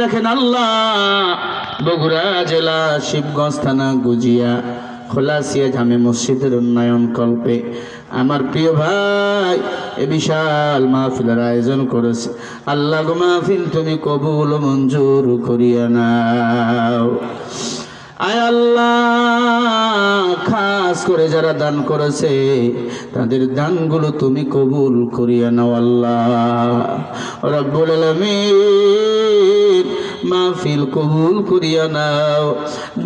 দেখেন আল্লাহ। বগুড়া জেলা শিবগঞ্জ থানা গুজিয়া মসজিদের উন্নয়ন কল্পে। আমার প্রিয় ভাই, এ বিশাল মাহফিলের আয়োজন করেছে। আল্লাহ মাহফিল তুমি কবুল মঞ্জুর করিয়া নাও। আয় আল্লাহ, খাস করে যারা দান করেছে, তাদের দানগুলো তুমি কবুল করিয়া নাও আল্লাহ। রব্বুল মাহফিল কবুল করিয়া নাও।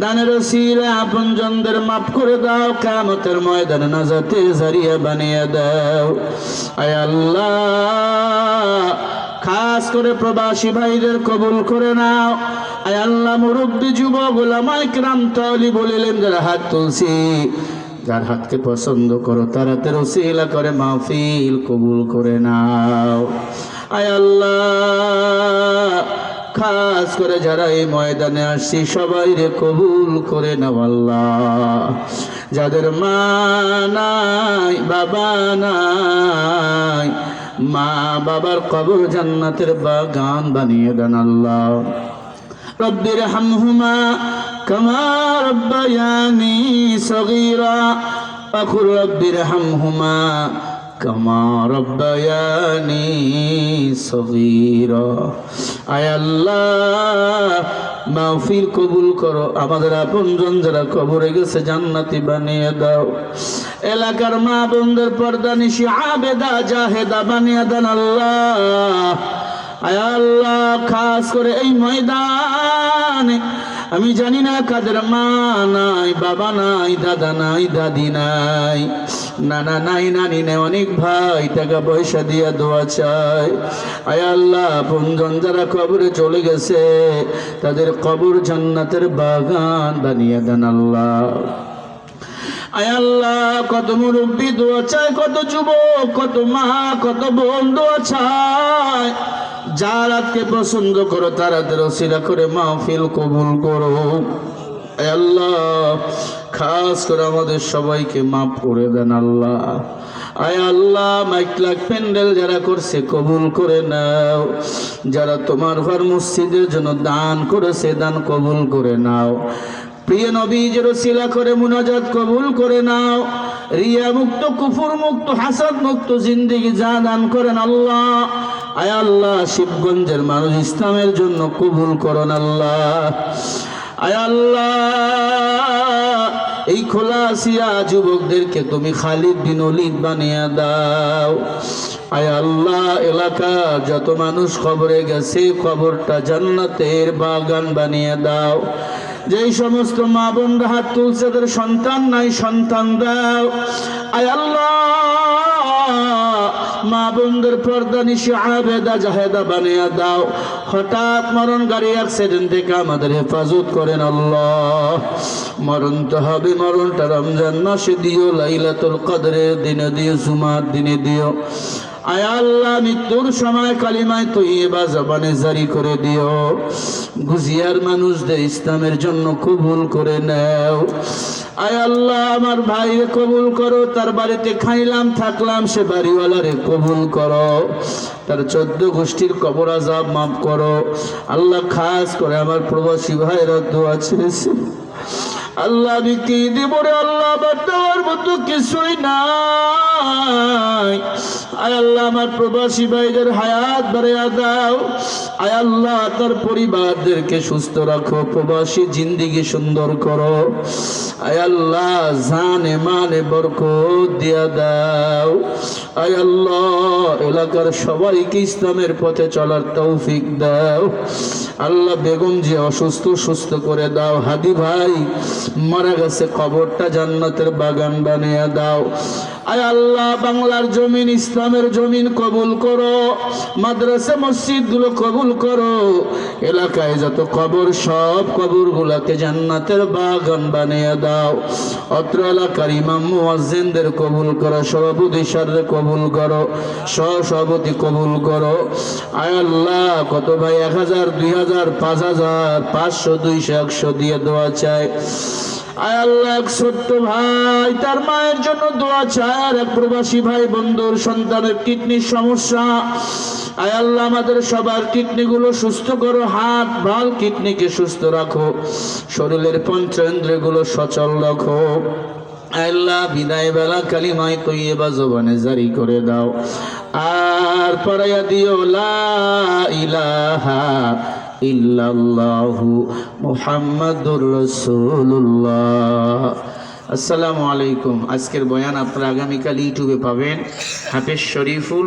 দানের সিলে আপন জনদের মাফ করে দাও কামতের ময়দানে নাজাতে জারিয়া বানিয়ে দাও। আয় আল্লাহ খাস করে প্রবাসী ভাইদের কবুল করে নাও। আয় আল্লাহ মুরব্বী যুব গোলামাই ক্রাম তালি বলিলেন, যারা হাত তুলছি, যার হাতকে পছন্দ করো, তারা তেরো শিলা করে, মাহফিল কবুল করে নাও। আয় আল্লাহ, খাস করে যারা এই ময়দানে আসছি, সবাই রে কবুল করে আল্লাহ। যাদের মা নাই, বাবা নাই মা বাবার কবর জান্নাতের বাগান বানিয়ে দেন আল্লাহ। রব্বির হামহুমা কামা রব্বায়ানি সগীরা। আখুর রব্বির হামহুমা কামা রব্বায়ানি সগীরা। আয় আল্লাহ মাহফিল কবুল করো। আমাদের আপনজন যারা কবরে গেছে জান্নাতি বানিয়ে দাও। এলাকার মা বোনদের পর্দা নিশি আবেদা জাহেদা বানিয়ে দেন আল্লাহ। আল্লাহ, খাস করে এই ময়দানে। আমি জানি না কাদের মা নাই, বাবা নাই, দাদা নাই, দাদি নাই, নানা নাই, নানি নেই, অনেক ভাই, টাকা পয়সা দিয়ে দোয়া চায়। আয় আল্লাহ, বন্ধন যারা কবরে চলে গেছে, তাদের কবর জান্নাতের বাগান বানিয়ে দেন আল্লাহ। আয় আল্লাহ, কত মুরব্বী দোয়া চায়, কত যুবক, কত মা, কত বোন দোয়া চায়। যার আজকে পছন্দ করো, তারা রসিরা করে মাহফিল কবুল করো। আল্লাহ, খাস করে আমাদের সবাইকে মাফ করে দেন আল্লাহ। আয় আল্লাহ, মাইক লাখ প্যান্ডেল যারা করছে, কবুল করে নাও। যারা তোমার ঘর মসজিদের জন্য দান করেছে, দান কবুল করে নাও। প্রিয় নবীজের শিলা করে মুনাজাত কবুল করে নাও। রিয়া মুক্ত, কুফুর মুক্ত, হাসাদ মুক্ত জিন্দিগি যা দান করেন আল্লাহ। আয় আল্লাহ, শিবগঞ্জের মানুষ ইসলামের জন্য কবুল করেন আল্লাহ। আয় আল্লাহ, এই খোলা আসিয়া যুবকদেরকে তুমি খালিদ বিন অলিদ বানিয়ে দাও। আয় আল্লাহ এলাকা যত মানুষ খবরে গেছে খবরটা জান্নাতের বাগান বানিয়ে দাও। যেই সমস্ত মা বোনরা হাত তুলছে তাদের সন্তান নাই সন্তান দাও আয় আল্লাহ, মা বোনদের পর্দা নিশি আবেদা জাহেদা বানিয়ে দাও। হঠাৎ মরণ গাড়ি অ্যাক্সিডেন্ট থেকে আমাদের হেফাজত করেন আল্লাহ। মরণ তো হবে, মরণটা রমজান মাসে দিও, লাইলাতুল কদরের দিনে দিও, জুমার দিনে দিও। আয় আল্লাহ, মৃত্যুর সময় কালিমায় তৈবা জবানে জারি করে দিও। গুজিয়ার মানুষদের ইসলামের জন্য কবুল করে নেও। আয় আল্লাহ, আমার ভাইরে কবুল করো, তার বাড়িতে খাইলাম, থাকলাম, সে বাড়িওয়ালারে কবুল করো। তার চোদ্দ গোষ্ঠীর কবর আজাব মাফ করো। আল্লাহ খাস করে আমার প্রবাসী ভাইরা দোয়া ছেড়েছে। আল্লাহ আমি কি দিব রে আল্লাহ? আমার দেওয়ার মতো কিছুই নাই। আয় আমার প্রবাসী ভাইদের হায়াত বাড়িয়া দাও। আয় আল্লাহ, তার পরিবারদেরকে সুস্থ রাখো, প্রবাসী জিন্দিগি সুন্দর করো। আয় আল্লাহ জানে মানে বরকত দিয়া দাও। আয় আল্লাহ, এলাকার সবাইকে ইসলামের পথে চলার তৌফিক দাও। আল্লাহ বেগম যে অসুস্থ, সুস্থ করে দাও। হাদি ভাই, মারা গেছে, কবরটা জান্নাতের বাগান বানিয়ে দাও। আয় আল্লাহ, বাংলার জমিন, ইসলামের জমিন কবুল করো। মাদ্রাসা মসজিদগুলো কবুল করো। এলাকায় যত কবর, সব কবর গুলাকে জান্নাতের বাগান বানিয়ে দাও। অত্র এলাকার ইমাম, মুয়াজ্জিনদের কবুল করো। সভাপতি সারদের কবুল করো সভাপতি কবুল করো। আল্লাহ, কত ভাই? এক হাজার, দুই হাজার, পাঁচ হাজার, পাঁচশো, দুইশো, একশো দিয়ে দেওয়া চায় আয় আল্লাহ ছোট্ট ভাই, তার মায়ের জন্য দোয়া আর এক প্রবাসী ভাই সন্তানের কিডনির সমস্যা। আয় আল্লাহ, আমাদের সবার কিডনিগুলো সুস্থ করো, হাত ভালো কিডনিকে সুস্থ রাখো। শরীরের পঞ্চেন্দ্রগুলো সচল রাখো। আল্লাহ বিদায় বেলা কালিমায় তৈবা জবানে জারি করে দাও। আর পড়াইয়া দিও, লা ইলাহা ইল্লাল্লাহু মুহাম্মাদুর রাসূলুল্লাহ। আসসালামু আলাইকুম। আজকের বয়ান আপনারা আগামীকাল ইউটিউবে পাবেন। হাফেজ শরীফুল